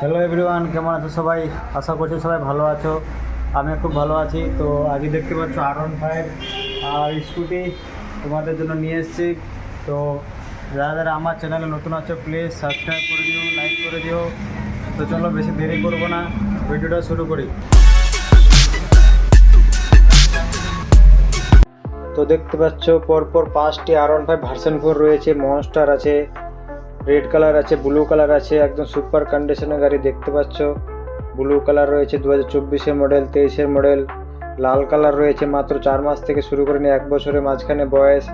Hello everyone কেমন আছো সবাই? আশা করছি সবাই ভালো আছো। আমি খুব ভালো আছি। তো আগে দেখতে পাচ্ছ আর ওয়ান ফাইভ আর স্কুটি তোমাদের জন্য নিয়ে এসেছি। তো যারা যারা আমার চ্যানেলে নতুন আছো প্লিজ সাবস্ক্রাইব করে দিও লাইক করে দিও। তো চলো বেশি দেরি করব না, ভিডিওটা শুরু করি। তো দেখতে পাচ্ছ, পরপর পাঁচটি আর ওয়ান ফাইভ ভার্সন ফোর রয়েছে মনস্টার আছে। রেড কালার আছে ব্লু কালার আছে, একদম সুপার কন্ডিশনের গাড়ি দেখতে পাচ্ছ। ব্লু কালার রয়েছে দু হাজার চব্বিশের মডেল তেইশের মডেল লাল কালার রয়েছে মাত্র চার মাস থেকে শুরু করে নিয়ে এক বছরের মাঝখানে বয়স।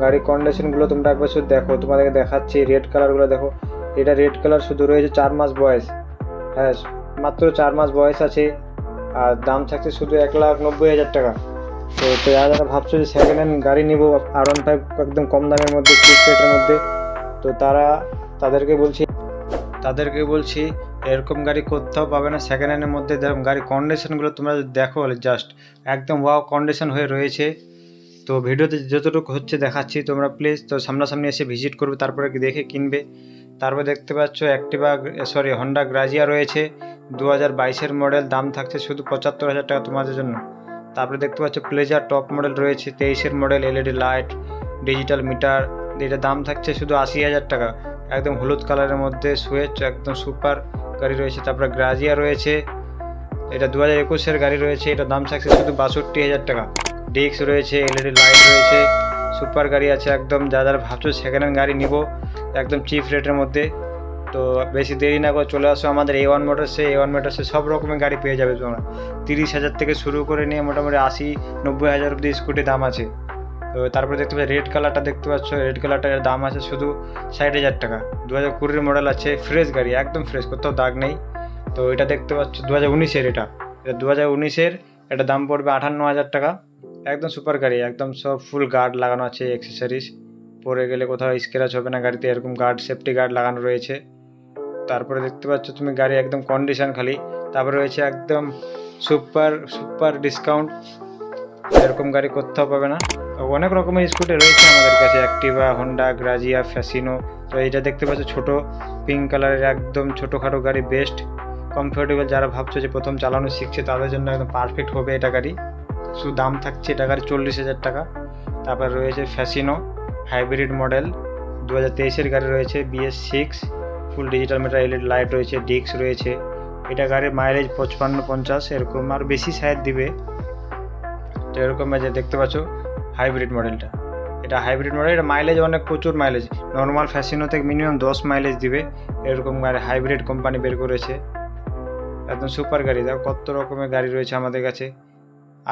গাড়ির কন্ডিশনগুলো তোমরা এক বছর দেখো, তোমাদেরকে দেখাচ্ছি রেড কালারগুলো দেখো। এটা রেড কালার শুধু রয়েছে চার মাস বয়স। হ্যাঁ মাত্র চার মাস বয়স আছে, আর দাম থাকছে শুধু এক লাখ নব্বই হাজার টাকা। তো যারা যারা ভাবছ যে সেকেন্ড হ্যান্ড গাড়ি নিবো, আর ওয়ান ফাইভ একদম কম দামের মধ্যে চিপ রেটের মধ্যে তো তারা তাদেরকে বলছি তাদেরকে বলছি, এরকম গাড়ি কোথাও পাবে না। সেকেন্ড হ্যান্ডের মধ্যে গাড়ির কন্ডিশনগুলো তোমরা দেখো জাস্ট একদম ওয়াও কন্ডিশন হয়ে রয়েছে। তো ভিডিওতে যতটুকু হচ্ছে দেখাচ্ছি তোমরা প্লিজ তো সামনাসামনি এসে ভিজিট করবে, তারপরে দেখে কিনবে। তারপরে দেখতে পাচ্ছ অ্যাক্টিভা সরি হন্ডা গ্রাজিয়া রয়েছে। দু হাজার বাইশের মডেল দাম থাকছে শুধু পঁচাত্তর হাজার টাকা তোমাদের জন্য। তারপরে দেখতে পাচ্ছ প্লেজার টপ মডেল রয়েছে, তেইশের model LED light digital meter এটার দাম থাকছে শুধু আশি হাজার টাকা। একদম হলুদ কালারের মধ্যে সুয়েচ একদম সুপার গাড়ি রয়েছে। তারপরে গ্রাজিয়া রয়েছে। এটা দু হাজার একুশের গাড়ি রয়েছে। এটার দাম থাকছে শুধু বাষট্টি হাজার টাকা। ডিস্ক রয়েছে, এলইডি লাইট রয়েছে, সুপার গাড়ি আছে একদম। যা যারা ভাবছ সেকেন্ড হ্যান্ড গাড়ি নিব একদম চিপ রেটের মধ্যে। তো বেশি দেরি না করে চলে আসো আমাদের এ ওয়ান মোটরসে এ। ওয়ান মোটরসে সব রকমের গাড়ি পেয়ে যাবে তোমরা। তিরিশ হাজার থেকে শুরু করে নিয়ে মোটামুটি আশি নব্বই হাজার অব্দি স্কুটি দাম আছে। তো তারপরে দেখতে পাচ্ছ রেড কালারটা দেখতে পাচ্ছ রেড কালারটার দাম আছে শুধু ষাট হাজার টাকা। দু হাজার কুড়ির মডেল আছে ফ্রেশ গাড়ি, একদম ফ্রেশ কোথাও দাগ নেই। তো এটা দেখতে পাচ্ছ দু হাজার উনিশের এটা। এটা দু হাজার উনিশের, এটা দাম পড়বে আঠান্ন হাজার টাকা। একদম সুপার গাড়ি, একদম সব ফুল গার্ড লাগানো আছে অ্যাক্সেসরিজ পরে গেলে কোথাও স্ক্র্যাচ হবে না গাড়িতে, এরকম গার্ড সেফটি গার্ড লাগানো রয়েছে। তারপরে দেখতে পাচ্ছ, তুমি গাড়ি একদম কন্ডিশন খালি। তারপরে রয়েছে একদম সুপার সুপার ডিসকাউন্ট এরকম গাড়ি কোথাও পাবে না। অনেক রকমের স্কুটি রয়েছে আমাদের কাছে অ্যাক্টিভা হন্ডা গ্রাজিয়া ফ্যাসিনো তো এইটা দেখতে পাচ্ছ, ছোট পিঙ্ক কালারের একদম ছোটোখাটো গাড়ি বেস্ট কমফোর্টেবল যারা ভাবছ যে প্রথম চালানো শিখছে তাদের জন্য একদম পারফেক্ট হবে এটা গাড়ি। শুধু দাম থাকছে এটা গাড়ি চল্লিশ হাজার টাকা। তারপর রয়েছে ফ্যাসিনো হাইব্রিড মডেল দু হাজার তেইশের গাড়ি রয়েছে BS six full digital meter LED light রয়েছে ডিস্ক রয়েছে। এটা গাড়ির মাইলেজ পঁচপান্ন পঞ্চাশ, এরকম আর বেশি সাইড দিবে। তো এরকম যে দেখতে পাচ্ছ হাইব্রিড মডেলটা এটা হাইব্রিড মডেল এটা মাইলেজ অনেক প্রচুর মাইলেজ নর্মাল ফ্যাসিনো থেকে মিনিমাম দশ মাইলেজ দিবে। এরকম গাড়ি হাইব্রিড কোম্পানি বের করেছে। একদম সুপার গাড়ি। দেখো কত রকমের গাড়ি রয়েছে আমাদের কাছে।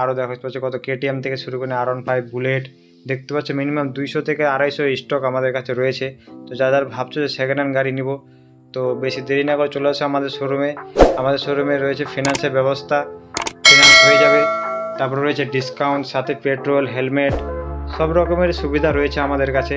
আরও দেখা পাচ্ছ কত কেটিএম থেকে শুরু করে আর ওয়ান ফাইভ বুলেট দেখতে পাচ্ছ মিনিমাম দুইশো থেকে আড়াইশো স্টক আমাদের কাছে রয়েছে। তো যারা যারা ভাবছ যে সেকেন্ড হ্যান্ড গাড়ি নিব, তো বেশি দেরি না করে চলে আসো আমাদের শোরুমে আমাদের শোরুমে রয়েছে ফিনান্সের ব্যবস্থা। ফিনান্স হয়ে যাবে। তারপর রয়েছে ডিসকাউন্ট সাথে পেট্রোল হেলমেট সব রকমের সুবিধা রয়েছে আমাদের কাছে।